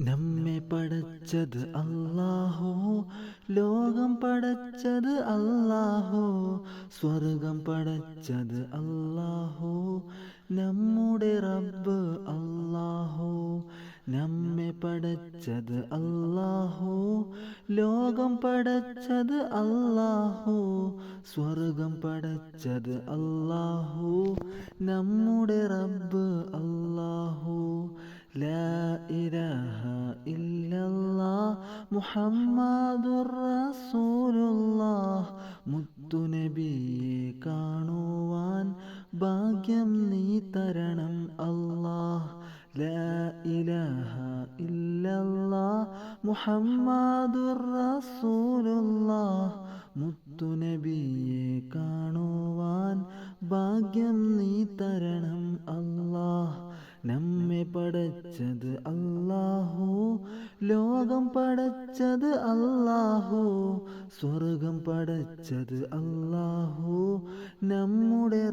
നമ്മെ പടച്ചത് അല്ലാഹോ? ലോകം പടച്ചത് അല്ലാഹോ? സ്വർഗം പടച്ചത് അല്ലാഹോ? നമ്മുടെ റബ്ബ് അല്ലാഹോ? നമ്മെ പടച്ചത് അല്ലാഹോ? ലോകം പടച്ചത് അല്ലാഹോ? സ്വർഗം പടച്ചത് അല്ലാഹോ? നമ്മുടെ റബ്ബ് അല്ലാഹോ? ലാ ഇലാഹ الله محمد رسول الله മുത്തുനബിയെ കാണുവാൻ ഭാഗ്യം നീ തരണം അല്ലാഹ് ലാ ഇലാഹ ഇല്ലല്ലാഹ് മുഹമ്മദുർ റസൂലുള്ളാഹ് മുത്തുനബിയെ കാണുവാൻ ഭാഗ്യം നീ തരണം അല്ലാഹ് നമ്മെ പടച്ചത് അല്ലാഹു ലോകം പടച്ചത് അല്ലാഹു. സ്വർഗം പടച്ചത് അല്ലാഹു. നമ്മുടെ